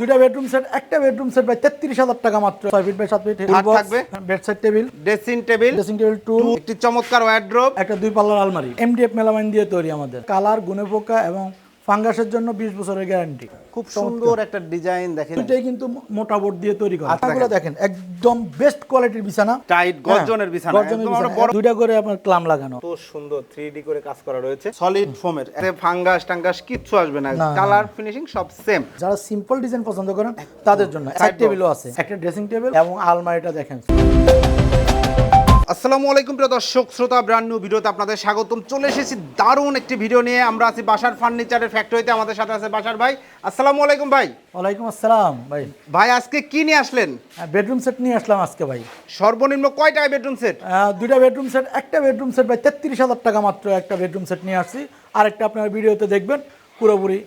দুইটা bedroom set একটা bedroom set ভাই তেত্রিশ হাজার টাকা মাত্র। ছয় ফিট বাই সাত ফিট থাকবে? Bed side table dressing table dressing table to একটি চমৎকার ওয়ার্ড্রোব একটা দুই পাল্লার আলমারি। এমডিএফ মেলামাইন দিয়ে তৈরি আমাদের। কালার গুণে পোকা এবং ফাঙ্গাসের জন্য বিশ বছরের গ্যারান্টি। খুব সুন্দর একটা ডিজাইন দেখেন। দুইটাই কিন্তু মোটা বোর্ড দিয়ে তৈরি করা। আচ্ছা, এগুলো দেখেন। একদম বেস্ট কোয়ালিটির বিছানা। টাইট গর্জনের হ্যাঁ, বিছানা একদম আমরা বড় দুইটা করে আপনার ক্লাম লাগানো। তো সুন্দর 3D করে কাজ করা রয়েছে। সলিড ফোমের এতে ফাঙ্গাস টাঙ্গাস কিচ্ছু আসবে না। কালার ফিনিশিং সব সেম যারা সিম্পল ডিজাইন পছন্দ করেন তাদের জন্য। সাইড। টেবিলও আছে। একটা ড্রেসিং টেবিল এবং আলমারিটা দেখেন। আসসালামু আলাইকুম প্রিয় দর্শক শ্রোতা ব্র্যান্ড নিউ ভিডিওতে আপনাদের স্বাগতম। চলে এসেছি দারুণ একটি ভিডিও নিয়ে। আমরা আছি বাসার ফার্নিচারের ফ্যাক্টরিতে আমাদের সাথে আছে বাসার ভাই। আসসালামু আলাইকুম ভাই। ওয়ালাইকুম আসসালাম ভাই। ভাই আজকে কি নিয়ে আসলেন? বেডরুম সেট নিয়ে আসলাম আজকে ভাই। সর্বনিম্ন কয় টাকা বেডরুম সেট দুইটা বেডরুম সেট একটা বেডরুম সেট ভাই তেত্রিশ হাজার টাকা মাত্র একটা বেডরুম সেট নিয়ে আসছি। আরেকটা আপনার ভিডিওতে দেখবেন পুরোপুরি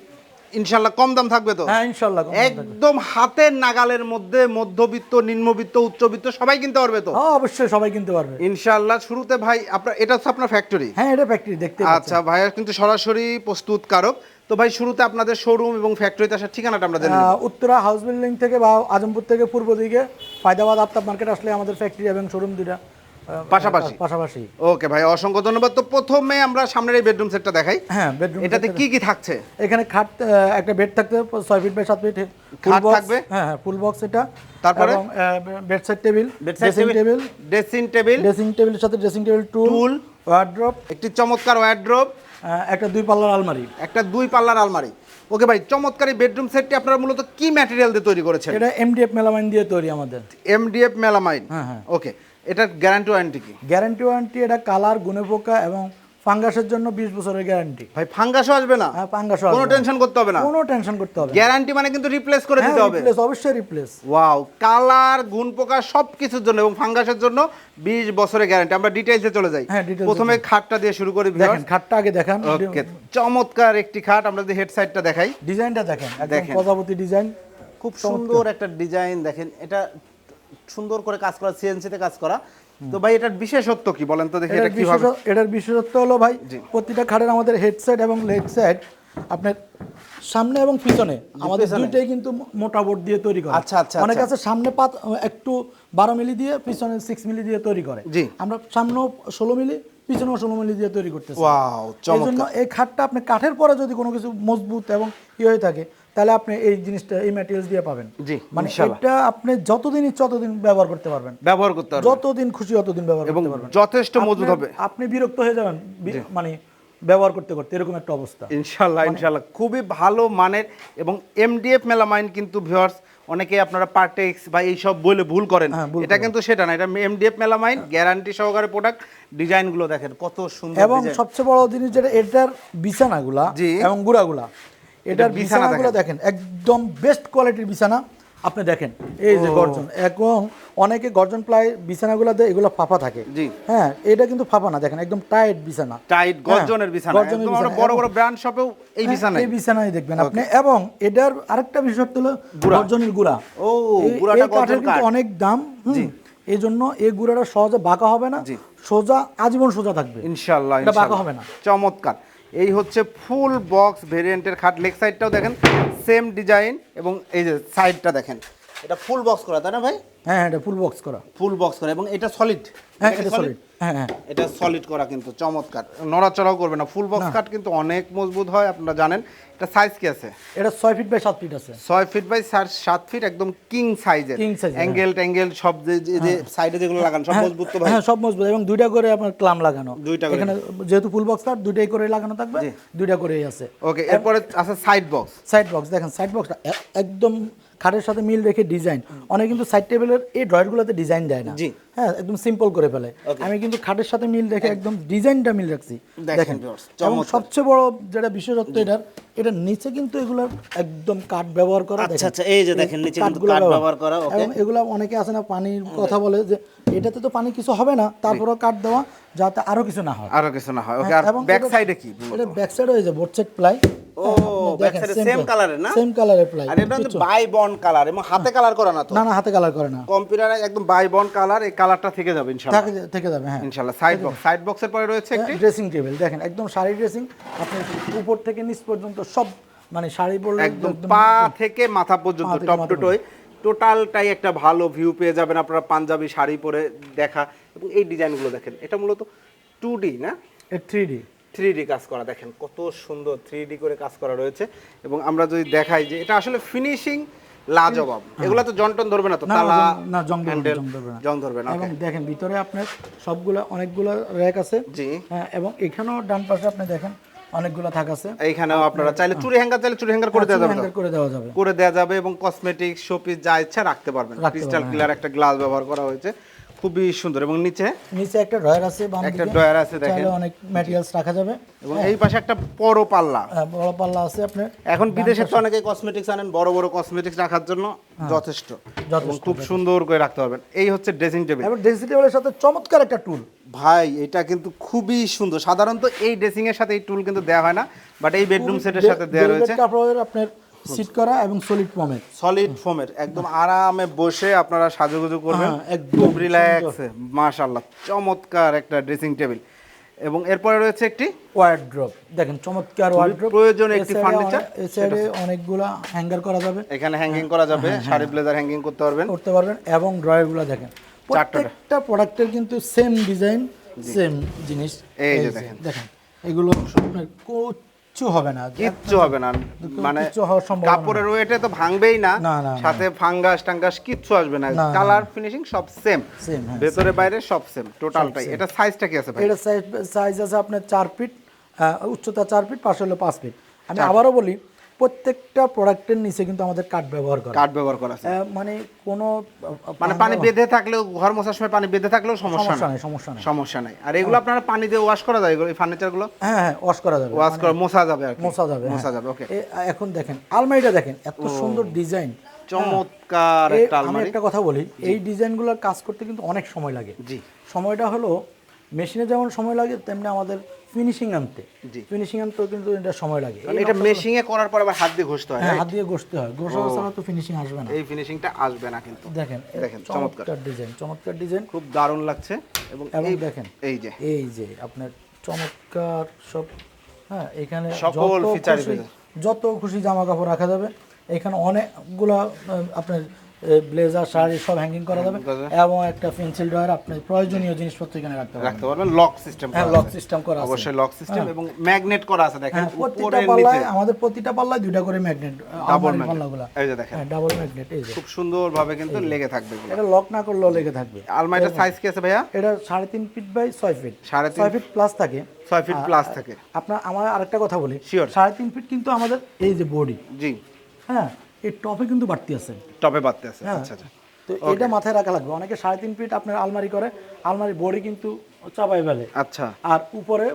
ইনশাল্লাহ কম দাম থাকবে তো? হ্যাঁ ইনশাল্লাহ। একদম হাতের নাগালের মধ্যে মধ্যবিত্ত নিম্নবিত্ত উচ্চবিত্ত সবাই কিনতে পারবে তো? হ্যাঁ অবশ্যই সবাই কিনতে পারবে। ইনশাল্লাহ শুরুতে ভাই আপনার এটা হচ্ছে আপনার ফ্যাক্টরি হ্যাঁ এটা ফ্যাক্টরি দেখতে আচ্ছা ভাইয়া কিন্তু সরাসরি প্রস্তুতকারক। তো ভাই শুরুতে আপনাদের শোরুম এবং ফ্যাক্টরিতে আসার ঠিকানাটা আমরা জেনে উত্তরা হাউস বিল্ডিং থেকে বা আজমপুর থেকে পূর্ব দিকে ফায়দাবাদ আফতাব মার্কেট আসলে আমাদের ফ্যাক্টরি এবং শোরুম আহ, পাশাপাশি? পাশাপাশি। ওকে ভাই অসংখ্য ধন্যবাদ। তো প্রথমে আমরা সামনের এই বেডরুম সেটটা দেখাই। হ্যাঁ বেডরুম এটাতে কি কি থাকছে? এখানে খাট একটা বেড থাকতে ছয় ফিট বাই সাত ফিট খাট থাকবে? হ্যাঁ হ্যাঁ ফুল বক্স এটা। তারপরে? Bed side table bedside dressing table dressing table dressing টেবিলের সাথে ড্রেসিং টেবিল টুল ওয়ার্ড্রপ একটি চমৎকার ওয়ার্ড্রোব একটা দুই পাল্লার আলমারি। একটা দুই পাল্লার আলমারি। ওকে ভাই চমৎকার এই বেডরুম সেটটি আপনারা মূলত কি ম্যাটেরিয়াল দিয়ে তৈরি করেছেন? এটা এমডিএফ মেলামাইন দিয়ে তৈরি আমাদের। এমডিএফ মেলামাইন হ্যাঁ, হ্যাঁ। ওকে। এটার গ্যারান্টি ওয়ারেন্টি কি? গ্যারান্টি ওয়ারেন্টি এটা কালার গুণে পোকা এবং ফাঙ্গাসের জন্য বিশ বছরের গ্যারান্টি ভাই ফাঙ্গাসও আসবে না। হ্যাঁ ফাঙ্গাস কোনো টেনশন করতে হবে না। কোনো টেনশন করতে হবে গ্যারান্টি মানে কিন্তু রিপ্লেস করে হ্যাঁ দিতে হবে। রিপ্লেস অবশ্যই রিপ্লেস ওয়াও কালার গুণ পোকা সব কিছুর জন্য এবং ফাঙ্গাসের জন্য বিশ বছরের গ্যারান্টি আমরা ডিটেইলসে চলে যাই। হ্যাঁ, প্রথমে খাটটা দিয়ে শুরু করি দেখেন খাটটা আগে দেখান। ওকে চমৎকার একটি খাট আমরা যদি হেড সাইডটা দেখাই। ডিজাইনটা দেখেন একদম। প্রজাপতি ডিজাইন খুব সুন্দর একটা ডিজাইন দেখেন এটা সুন্দর করে কাজ করা সিএনসি তে কাজ করা। তো ভাই এটার বিশেষত্ব কি বলেন তো দেখি এটা কীভাবে? এটার বিশেষত্ব হলো ভাই প্রতিটা খাটের আমাদের হেডসেট এবং লেগ সাইড আপনার সামনে এবং পিছনে। আমাদের দুইটাই কিন্তু মোটা বোর্ড দিয়ে তৈরি করে। আচ্ছা, আচ্ছা, অনেক আচ্ছা। আছে সামনে পাত একটু বারো মিলি দিয়ে পিছনে সিক্স মিলি দিয়ে তৈরি করে। জি। আমরা সামনেও ষোলো মিলি পিছনেও ষোলো মিলি দিয়ে তৈরি করতেছি। ওয়াও এই জন্য এই খাটটা আপনি কাঠের পরে যদি কোনো কিছু মজবুত এবং ই হয়ে থাকে তাহলে আপনি এই জিনিসটা এই ম্যাটেরিয়ালস দিয়ে পাবেন। জি, মানে। এটা আপনি যতদিন ইচ্ছে ততদিন ব্যবহার করতে পারবেন। ব্যবহার করতে পারবেন। যতদিন খুশি ততদিন ব্যবহার করতে পারবেন। যথেষ্ট মজুদ হবে। আপনি বিরক্ত হয়ে যাবেন মানে ব্যবহার করতে করতে এরকম একটা অবস্থা। ইনশাল্লাহ ইনশাল্লাহ। খুবই ভালো মানের এবং এমডিএফ মেলামাইন কিন্তু ভিউয়ার্স অনেকে আপনারা পার্টেক্স বা এইসব বলে ভুল করেন। হ্যাঁ, এটা কিন্তু সেটা না এটা এমডিএফ মেলামাইন গ্যারান্টি সহকারে প্রোডাক্ট ডিজাইনগুলো দেখেন কত সুন্দর এবং সবচেয়ে বড় জিনিস যেটা এটার বিছানাগুলা জি। এবং গুড়াগুলা। এটার বিছানাগুলো দেখেন। একদম বেস্ট কোয়ালিটির বিছানা। আপনি দেখেন এই যে গর্জন। এবং অনেকে গর্জন প্লাই বিছানাগুলো দেয় এগুলো ফাফা থাকে। জি। হ্যাঁ এটা কিন্তু ফাফা না দেখেন একদম টাইট বিছানা। টাইট গর্জনের বিছানা। হ্যাঁ, গর্জনের একদম আমরা বিছানা। বড় বড় ব্র্যান্ড শপেও এই হ্যাঁ, বিছানায়। এই বিছানায় দেখবেন আপনি। এবং এটার আরেকটা বিষয় হলো গর্জনের গুড়া। ও, গুড়াটা কাঠের কিন্তু অনেক দাম হুম। এই জন্য এই গুড়াটা সহজে বাঁকা হবে না। সোজা আজীবন সোজা থাকবে। ইনশাল্লাহ এটা বাঁকা হবে না। চমৎকার। এই হচ্ছে ফুল বক্স ভেরিয়েন্টের খাট, লেগ সাইডটাও দেখেন, সেম ডিজাইন এবং এই যে সাইডটা দেখেন। এটা ফুল বক্স করা তাই না ভাই? হ্যাঁ হ্যাঁ এটা ফুল বক্স করা। ফুল বক্স করা এবং এটা সলিড হ্যাঁ এটা সলিড হ্যাঁ হ্যাঁ। এটা সলিড করা কিন্তু চমৎকার। নড়াচড়াও করবে না ফুল বক্স কাট কিন্তু অনেক মজবুত হয় আপনারা জানেন। এটা সাইজ কি আছে? এটা ছয় ফিট বাই সাত ফিট আছে। ছয় ফিট বাই সাত ফিট একদম কিং সাইজের অ্যাঙ্গেল ট্যাঙ্গেল সব যে যে- সাইডে যেগুলো লাগানো সব হ্যাঁ, মজবুত তো ভাই। হ্যাঁ সব মজবুত এবং দুইটা করে আপনার ক্লাম লাগানো। দুইটা করে। এখানে যেহেতু ফুল বক্স কাট দুইটাই করে লাগানো থাকবে দুইটা করেই আছে। ওকে এরপরে আছে সাইড বক্স সাইড বক্স দেখেন সাইড বক্সটা একদম খাটের সাথে মিল রেখে ডিজাইন অনেক কিন্তু সাইড টেবিলের এই ড্রয়ারগুলোতে ডিজাইন দেয় না। হ্যাঁ একদম সিম্পল করে ফেলে। আমি কিন্তু খাটের সাথে মিল রেখে একদম ডিজাইনটা মিল রাখছি। দেখেন এবং সবচেয়ে বড় যেটা বিশেষত্ব এটার এটার নিচে কিন্তু এগুলোর একদম কাঠ ব্যবহার করা আচ্ছা, আচ্ছা, এই যে দেখেন নিচে কিন্তু কাঠ ব্যবহার। করা, okay. এবং এগুলো অনেকে আছে না পানির কথা বলে যে এটাতে তো পানি কিছু হবে না তারপরেও কাঠ দেওয়া যাতে আরও কিছু না হয়। আরও কিছু না হয় ওকে হ্যাঁ, আর ব্যাক সাইডে কি? এটা ব্যাক সাইড হয়ে যায় বোর্ড সেট প্লাই। ও ব্যাক সাইডে সেম না? কালারের প্লাই আর এটা কিন্তু বাই বন্ড কালার এবং হাতে কালার করা না তো? না না হাতে কালার করে না। কম্পিউটারে একদম বাই বন্ড কালার এই কালারটা থেকে যাবে ইনশাআল্লাহ থাকে থেকে যাবে হ্যাঁ। ইনশাআল্লাহ সাইড বক্স সাইড বক্সের পরে রয়েছে একটি? ড্রেসিং টেবিল দেখেন একদম শাড়ি ড্রেসিং আপনি উপর থেকে নিচ পর্যন্ত সব মানে শাড়ি পরলে একদম পা থেকে মাথা পর্যন্ত টপ মাথা টু টোয় টোটালটাই একটা ভালো ভিউ পেয়ে যাবেন আপনারা পাঞ্জাবি শাড়ি পরে দেখা এবং এই ডিজাইনগুলো দেখেন এটা মূলত টু ডি না? থ্রি ডি থ্রি কাজ করা দেখেন কত সুন্দর থ্রি করে কাজ করা রয়েছে। এবং আমরা যদি দেখাই যে এটা আসলে ফিনিশিং লাজবাব। এগুলো তো জন্টন ধরবে না তো তালা না, জং ধরবে না, জং ধরবে না। এবং দেখেন ভিতরে আপনার সবগুলো অনেকগুলো র্যাক আছে। জি। হ্যাঁ এবং এখানেও ডান পাশে আপনি দেখেন অনেকগুলো থাক আছে। এইখানেও আপনারা চাইলে চুরি হ্যাঙ্গার চাইলে চুরি হ্যাঙ্গার করে দেওয়া যাবে করে দেওয়া যাবে। করে দেওয়া যাবে এবং কসমেটিক শোপিস যা ইচ্ছা রাখতে পারবেন। ক্রিস্টাল ক্লিয়ার একটা গ্লাস ব্যবহার করা হয়েছে। খুবই সুন্দর। এবং নিচে? নিচে একটা ড্রয়ার আছে বাম একটা ড্রয়ার আছে দেখেন। চাইলে অনেক ম্যাটেরিয়ালস রাখা যাবে। এবং এই পাশে একটা বড় পাল্লা। হ্যাঁ, বড় পাল্লা আছে আপনার। এখন বিদেশে তো অনেকে কসমেটিক্স আনেন বড় বড় কসমেটিক্স রাখার জন্য যথেষ্ট। এবং খুব সুন্দর করে রাখতে পারবেন। এই হচ্ছে ড্রেসিং টেবিল এবার ড্রেসিং টেবিলের সাথে চমৎকার একটা টুল ভাই এটা কিন্তু খুবই সুন্দর। সাধারণত এই ড্রেসিং এর সাথে এই টুল কিন্তু দেওয়া হয় না বাট এই বেডরুম সেটের সাথে দেওয়া রয়েছে। আপনার সিট করা এবং সলিড ফর্মের সলিড ফোমের একদম আরামে বসে আপনারা সাজুগুজু করবেন। হ্যাঁ, একদম রিল্যাক্স মাশাআল্লাহ চমৎকার একটা ড্রেসিং টেবিল এবং এরপরে রয়েছে একটি ওয়ার্ড্রপ দেখেন চমৎকার ওয়ার্ড্রপ প্রয়োজনীয় একটি furniture, এই সাইডে অনেকগুলা হ্যাঙ্গার করা যাবে। এখানে হ্যাঙ্গিং করা যাবে শাড়ি ব্লেজার হ্যাঙ্গিং করতে পারবেন। করতে পারবেন। এবং ড্রয়ারগুলো দেখেন প্রত্যেকটা প্রোডাক্টের কিন্তু সেম ডিজাইন সেম জিনিস। এই যে দেখেন। দেখেন এগুলো কিচ্ছু হবে না। কিচ্ছু হবে না। মানে কাপড়ের ওয়েটে তো ভাঙবেই না। সাথে ফাঙ্গাস টাঙ্গাস কিচ্ছু আসবে না। কালার ফিনিশিং সব সেম হ্যাঁ ভেতরে বাইরে সব সেম টোটালটাই এটা সাইজটা কি আছে ভাই? এটা সাইজ সাইজ আছে আপনার চার ফিট উচ্চতা চার ফিট পাশে হলো পাঁচ ফিট আমি আবারও বলি প্রত্যেকটা প্রোডাক্টের নিচে কিন্তু আমাদের কাঠ ব্যবহার করা। কাঠ ব্যবহার করা আছে। মানে কোনো মানে পানি বেঁধে থাকলেও ঘর মোছার সময় পানি বেঁধে থাকলেও সমস্যা নেই। সমস্যা নেই। সমস্যা নাই। আর এগুলো আপনারা পানি দিয়ে ওয়াশ করা যায়? এগুলো এই ফার্নিচারগুলো? হ্যাঁ হ্যাঁ ওয়াশ করা যাবে। ওয়াশ করা মোছা যাবে আর মোছা যাবে মোছা হ্যাঁ। যাবে ওকে এখন দেখেন আলমারিটা দেখেন এত সুন্দর ডিজাইন চমৎকার এই- একটা আমি একটা কথা বলি এই ডিজাইনগুলোর কাজ করতে কিন্তু অনেক সময় লাগে। জি। সময়টা হলো মেশিনে যেমন সময় লাগে তেমনি আমাদের ফিনিশিং আনতে। ফিনিশিং আনতেও কিন্তু এটা সময় লাগে। এটা মেশিং এ করার পর আবার হাত দিয়ে ঘষতে হয় হ্যাঁ হাত দিয়ে ঘষতে হয়। ঘষা ছাড়া তো ফিনিশিং আসবে না। এই ফিনিশিংটা আসবে না কিন্তু। দেখেন দেখেন, চমৎকার। ডিজাইন চমৎকার ডিজাইন খুব দারুণ লাগছে এবং এই দেখেন এই যে। এই যে আপনার চমৎকার সব হ্যাঁ এখানে সকল খুশি- যত খুশি জামা কাপড় রাখা যাবে। এখানে অনেকগুলা আপনার ব্লেজার শাড়ি সব হ্যাঙ্গিং করা যাবে। এবং একটা পেন্সিল ড্রয়ার আপনার প্রয়োজনীয় জিনিসপত্র এখানে রাখতে পারবেন। রাখতে পারবেন। লক সিস্টেম হ্যাঁ লক সিস্টেম করা আছে। অবশ্যই লক সিস্টেম এবং ম্যাগনেট করা আছে দেখেন হ্যাঁ প্রতিটা উপরে পাল্লায় নিচে। আমাদের প্রতিটা পাল্লায় দুইটা করে ম্যাগনেট ডাবল পাল্লাগুলো। এই যে দেখেন। হ্যাঁ ডাবল ম্যাগনেট এই যে। খুব সুন্দর ভাবে কিন্তু লেগে থাকবে এগুলো। এটা লক না করলেও লেগে থাকবে। আলমারিটার সাইজ কি আছে ভাইয়া? এটা সাড়ে তিন ফিট বাই ছয় ফিট সাড়ে তিন ছয় ফিট প্লাস থাকে। ছয় ফিট প্লাস থাকে। আপনার আমার আরেকটা কথা বলি। Sure. সাড়ে তিন ফিট কিন্তু আমাদের এই যে বডি জি। হ্যাঁ এই টপে কিন্তু বাড়তি আছে। টপে বাড়তে আছে হ্যাঁ। আচ্ছা আচ্ছা। তো এটা মাথায় রাখা লাগবে। অনেকে সাড়ে তিন ফিট আপনার আলমারি করে আলমারি বডি কিন্তু চাপাই ফেলে। আচ্ছা। আর উপরে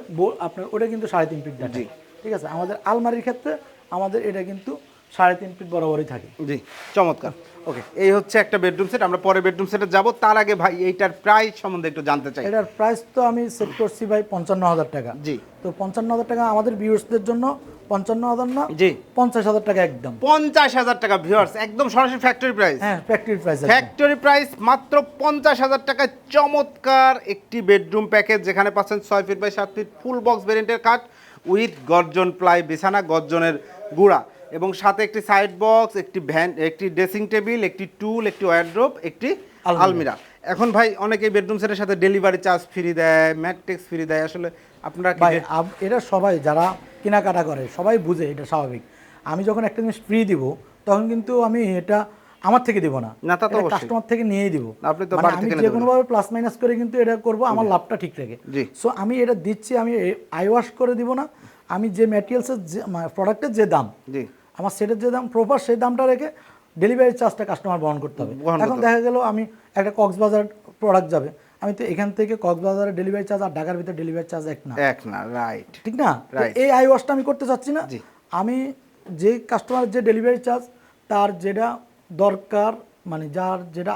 আপনার ওটা কিন্তু সাড়ে তিন ফিট দেখায় ঠিক আছে? আমাদের আলমারির ক্ষেত্রে আমাদের এটা কিন্তু সাড়ে তিন ফিট বরাবরই থাকে। জি চমৎকার। ওকে এই হচ্ছে একটা বেডরুম সেট আমরা পরে বেডরুম সেটে যাব। তার আগে ভাই এইটার প্রাইস সম্বন্ধে একটু জানতে চাই। এটার প্রাইস তো আমি সেট করছি ভাই পঞ্চান্ন হাজার টাকা। জি। তো পঞ্চান্ন হাজার টাকা আমাদের ভিউয়ার্সদের জন্য পঞ্চান্ন হাজার না? জি। পঞ্চাশ হাজার টাকা একদম। পঞ্চাশ হাজার টাকা ভিউয়ার্স একদম সরাসরি ফ্যাক্টরি প্রাইস হ্যাঁ ফ্যাক্টরি প্রাইস ফ্যাক্টরি প্রাইস মাত্র পঞ্চাশ হাজার টাকায় চমৎকার একটি বেডরুম প্যাকেজ যেখানে পাচ্ছেন ছয় ফিট বাই সাত ফিট ফুল বক্স ভেরিয়েন্টের কাঠ উইথ গর্জন প্লাই বিছানা গর্জনের গুঁড়া। এবং সাথে একটি সাইড বক্স একটি ভ্যান একটি ড্রেসিং টেবিল একটি টুল একটি ওয়ারড্রোপ একটি আলমিরা। এখন ভাই অনেকে বেডরুম সেটের সাথে ডেলিভারি চার্জ ফ্রি দেয় ম্যাট্রিক্স ফ্রি দেয় আসলে আপনারা ভাই এটা সবাই যারা কেনাকাটা করে সবাই বুঝে এটা স্বাভাবিক। আমি যখন একটা জিনিস ফ্রি দিব তখন কিন্তু আমি এটা আমার থেকে দিব না। না, তা তো কাস্টমার থেকে নিয়েই দিব। আপনি তো মানে বাড়ি আমি থেকে। কোনো ভাবে প্লাস মাইনাস করে কিন্তু এটা করব আমার লাভটা ঠিক রেখে। জি। সো আমি এটা দিচ্ছি আমি আই ওয়াশ করে দিব না। আমি যে ম্যাটেরিয়ালসের যে প্রোডাক্টের যে দাম জি। আমার সেটের যে দাম প্রপার সেই দামটা রেখে ডেলিভারি চার্জটা কাস্টমার বহন করতে হবে। এখন দেখা গেল আমি একটা কক্সবাজার প্রোডাক্ট যাবে আমি তো এখান থেকে কক্সবাজারের ডেলিভারি চার্জ আর ঢাকার ভিতরে ডেলিভারি চার্জ এক না। এক না রাইট ঠিক না? এই আই ওয়াশটা আমি করতে চাচ্ছি না। আমি যে কাস্টমার যে ডেলিভারি চার্জ তার যেটা দরকার মানে যার যেটা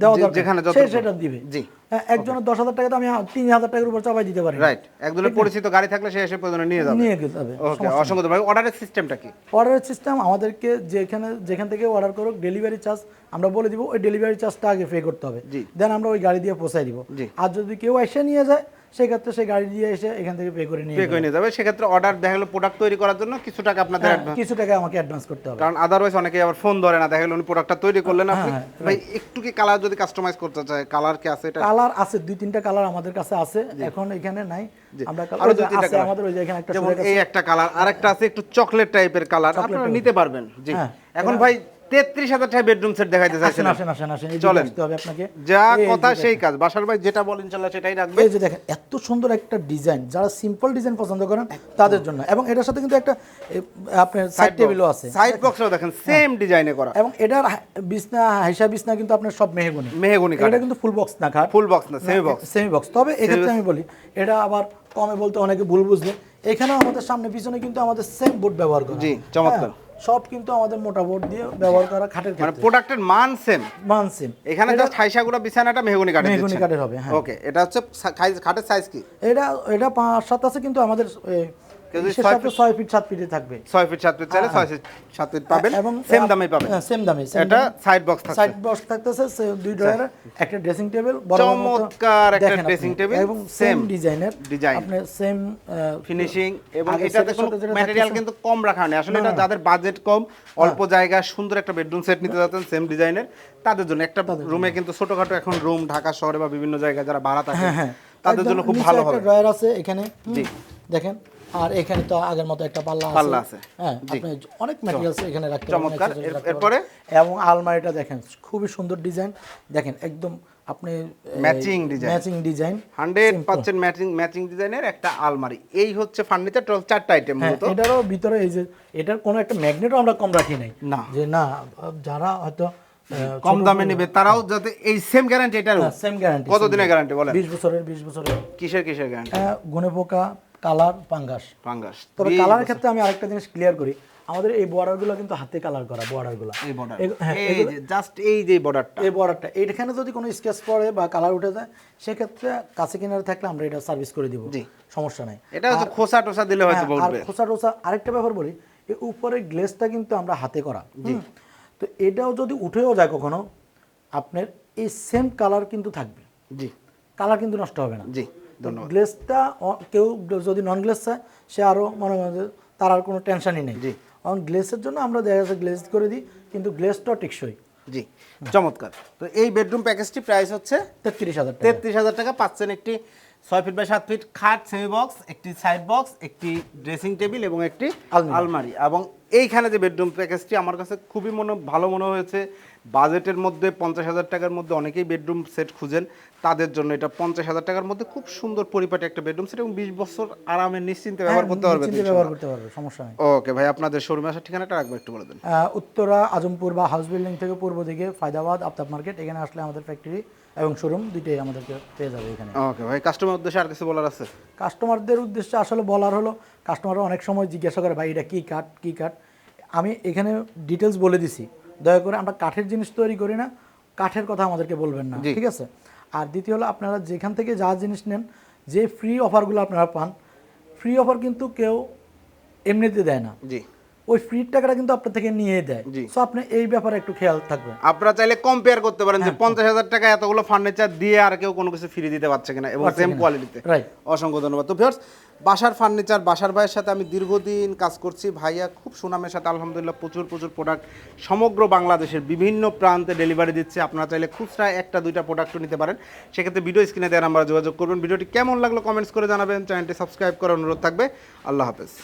দেওয়া দরকার। যেখানে সেটা দিবে। জি। হ্যাঁ, একজনের দশ হাজার টাকা তো আমি তিন হাজার টাকার উপর চাপাই দিতে পারি। রাইট একজনের পরিচিত গাড়ি থাকলে সে এসে প্রয়োজনে নিয়ে যাবে। নিয়ে যাবে ওকে অসংখ্য ভাই অর্ডারের সিস্টেমটা কি? অর্ডারের সিস্টেম আমাদেরকে যেখানে যেখান থেকে অর্ডার করুক ডেলিভারি চার্জ আমরা বলে দিব ওই ডেলিভারি চার্জটা আগে পে করতে হবে। দেন আমরা ওই গাড়ি দিয়ে পৌঁছাই দিব। আর যদি কেউ এসে নিয়ে যায় সেক্ষেত্রে সেই গাড়ি দিয়ে এসে এখান থেকে পে করে নিয়ে পে। করে নিয়ে যাবে। সেক্ষেত্রে অর্ডার দেখা গেলো প্রোডাক্ট তৈরি করার জন্য কিছু টাকা আপনাদের হ্যাঁ, কিছু টাকা আমাকে অ্যাডভান্স করতে হবে। কারণ আদারওয়াইজ অনেকে আবার ফোন ধরে না। দেখা গেলো উনি প্রোডাক্টটা তৈরি করলেন আপনি। হ্যাঁ, ভাই একটু কি কালার যদি কাস্টমাইজ করতে চায় কালার কি আছে এটা? কালার আছে দুই তিনটা কালার আমাদের কাছে আছে। এখন এখানে নাই। আমরা কালার আছে আমাদের ওই যে এখানে একটা যেমন এই একটা কালার আরেকটা আছে একটু চকলেট টাইপের কালার আপনারা নিতে পারবেন। জি। হ্যাঁ, এখন ভাই তেত্রিশ হাজার টাকা বেডরুম সেট দেখাইতে চাইছেন আসেন আসেন আসেন চলেন। হবে আপনাকে। যা কথা সেই কাজ। বাসার ভাই যেটা বলেন ইনশাল্লাহ সেটাই রাখবে। এই যে দেখেন এত সুন্দর একটা ডিজাইন যারা সিম্পল ডিজাইন পছন্দ করেন তাদের জন্য। এবং এটার সাথে কিন্তু একটা আপনার সাইড টেবিলও আছে। সাইড বক্সও দেখেন সেম ডিজাইনে করা। এবং এটার বিছনা হাইসা বিছনা কিন্তু আপনার সব মেহগুনি। মেহগনি এটা কিন্তু ফুল বক্স না খাট ফুল বক্স না সেমি বক্স সেমি বক্স তবে এক্ষেত্রে আমি বলি এটা আবার কমে বলতে অনেকে ভুল বুঝবে। এখানেও আমাদের সামনে পিছনে কিন্তু আমাদের সেম বোর্ড ব্যবহার করা। জি, চমৎকার। সব কিন্তু আমাদের মোটা বোর্ড দিয়ে ব্যবহার করা খাটের মানে প্রোডাক্টের মান সেম মান সেম এখানে জাস্ট হাইসাগুড়া বিছানাটা মেহগনি কাঠের মেহগনি। কাঠের হবে, হ্যাঁ। ওকে এটা হচ্ছে খাটের সাইজ কি এটা এটা পাঁচ সাত আছে কিন্তু আমাদের এ, কেউ যদি বিশেষ ছয় সাথে ছয় ফিট সাত ফিটে থাকবে। ছয় ফিট সাত ফিট চাইলে ছয় ফিট সাত ফিট পাবেন। হ্যাঁ, এবং সেম দামে পাবেন। সেম দামে এটা সাইড বক্স থাকছে। সাইড বক্স থাকতেছে দুই ড্রয়ারের একটা ড্রেসিং টেবিল বড় বড় মতো। চমৎকার একটা ড্রেসিং টেবিল, এবং সেম ডিজাইনের design। আপনি সেম ফিনিশিং এবং এটাতে কোনো ম্যাটেরিয়াল কিন্তু কম রাখা নেই আসলে এটা যাদের বাজেট কম অল্প জায়গা সুন্দর একটা বেডরুম সেট নিতে যাচ্ছেন সেম ডিজাইনের তাদের জন্য একটা রুমে কিন্তু ছোটখাটো এখন রুম ঢাকা শহরে বা বিভিন্ন জায়গায় যারা ভাড়া থাকে হ্যাঁ তাদের জন্য খুব ভালো হবে। ড্রয়ার আছে এখানে। জি। দেখেন। আর এখানে তো আগের মতো একটা পাল্লা আছে। পাল্লা আছে। হ্যাঁ আপনি অনেক ম্যাটেরিয়ালস এখানে রাখতে চমৎকার। এরপরে? এবং আলমারিটা দেখেন খুবই সুন্দর ডিজাইন দেখেন একদম আপনি Matching design। Matching design hundred percent matching matching ডিজাইনের একটা আলমারি। এই হচ্ছে ফার্নিচার টোটাল চারটা আইটেম হ্যাঁ মূলত। এটারও ভিতরে এই যে এটার কোনো একটা ম্যাগনেটও আমরা কম রাখি নাই। না। যে না যারা হয়তো কম দামে নেবে তারাও যাতে এই সেম গ্যারান্টি এটারও। সেম গ্যারান্টি কতদিনের গ্যারান্টি বলেন? বিশ বছরের বিশ বছরের। কিসের কিসের গ্যারান্টি গুণে পোকা কালার পাঙ্গাস। পাঙ্গাস। তবে কালারের ক্ষেত্রে আমি আরেকটা জিনিস ক্লিয়ার করি। আমাদের এই বর্ডারগুলো কিন্তু হাতে কালার করা বর্ডারগুলো এই বর্ডার হ্যাঁ এই যে জাস্ট এই যে বর্ডারটা এই বর্ডারটা এইখানে যদি কোনো স্কেচ পড়ে বা কালার উঠে যায় সেক্ষেত্রে কাছে কিনারে থাকলে আমরা এটা সার্ভিস করে দিব। সমস্যা নাই। এটা হচ্ছে খোসা টোসা দিলে হয়তো হ্যাঁ, আর খোসা টোসা আরেকটা ব্যাপার বলি এই উপরে গ্লেসটা কিন্তু আমরা হাতে করা। তো এটাও যদি উঠেও যায় কখনো আপনার এই সেম কালার কিন্তু থাকবে। জি। কালার কিন্তু নষ্ট হবে না। জি। গ্লেসটা কেউ যদি নন গ্লেস চায় সে আরও মনে মনে যে তার আর কোনো টেনশনই নেই। জি। কারণ গ্লেসের জন্য আমরা দেখা যাচ্ছে গ্লেস করে দিই কিন্তু গ্লেসটাও টেকসই। জি চমৎকার। তো এই বেডরুম প্যাকেজটি প্রাইস হচ্ছে তেত্রিশ হাজার তেত্রিশ হাজার টাকা পাচ্ছেন একটি ছয় ফিট বাই সাত ফিট খাট সেমি বক্স একটি সাইড বক্স একটি ড্রেসিং টেবিল এবং একটি। আলমারি। এবং এইখানে যে বেডরুম প্যাকেজটি আমার কাছে খুবই মনে ভালো মনে হয়েছে বাজেটের মধ্যে পঞ্চাশ হাজার টাকার মধ্যে অনেকেই বেডরুম সেট খুঁজেন। তাদের জন্য এটা পঞ্চাশ হাজার টাকার মধ্যে খুব সুন্দর পরিপাটি একটা বেডরুম সেট এবং বিশ বছর আরামে নিশ্চিন্তে ব্যবহার করতে পারবেন ব্যবহার করতে পারবে সমস্যা নেই। ওকে ভাই আপনাদের শোরুমে আসার ঠিকানাটা রাখব একটু বলে দেন। উত্তরা আজমপুর বা হাউস বিল্ডিং থেকে পূর্ব দিকে ফায়দাবাদ আফতাব মার্কেট এখানে আসলে আমাদের ফ্যাক্টরি এবং শোরুম দুইটাই আমাদেরকে পেয়ে যাবে এখানে। ওকে ভাই কাস্টমার উদ্দেশ্যে আর কিছু বলার আছে? কাস্টমারদের উদ্দেশ্যে আসলে বলার হলো কাস্টমাররা অনেক সময় জিজ্ঞাসা করে ভাই এটা কী কাঠ কী কাঠ আমি এখানে ডিটেলস বলে দিছি। দয়া করে আমরা কাঠের জিনিস তৈরি করি না কাঠের কথা আমাদেরকে বলবেন না ঠিক আছে? আর দ্বিতীয় হলো আপনারা যেখান থেকে যা জিনিস নেন যে ফ্রি অফারগুলো আপনারা পান ফ্রি অফার কিন্তু কেউ এমনিতে দেয় না। জি। ওই ফ্রি টাকাটা কিন্তু আপনার থেকে নিয়ে দেয়। সো আপনি এই ব্যাপারে একটু খেয়াল থাকবেন। আপনারা চাইলে কম্পেয়ার করতে পারেন হ্যাঁ, যে পঞ্চাশ হাজার টাকা এতগুলো ফার্নিচার দিয়ে আর কেউ কোনো কিছু ফ্রি দিতে পারছে কিনা এবং সেম কোয়ালিটিতে অসংখ্য ধন্যবাদ। তো ভিউয়ার্স বাসার ফার্নিচার বাসার ভাইয়ের সাথে আমি দীর্ঘদিন কাজ করছি। ভাইয়া খুব সুনামের সাথে আলহামদুলিল্লাহ প্রচুর প্রচুর প্রোডাক্ট সমগ্র বাংলাদেশের বিভিন্ন প্রান্তে ডেলিভারি দিচ্ছে। আপনারা চাইলে খুচরা একটা দুইটা প্রোডাক্টও নিতে পারেন। সেক্ষেত্রে ভিডিও স্ক্রিনে দেওয়ার নাম্বারে যোগাযোগ করবেন। ভিডিওটি কেমন লাগল কমেন্টস করে জানাবেন। চ্যানেলটি সাবস্ক্রাইব করার অনুরোধ থাকবে। আল্লাহ হাফেজ।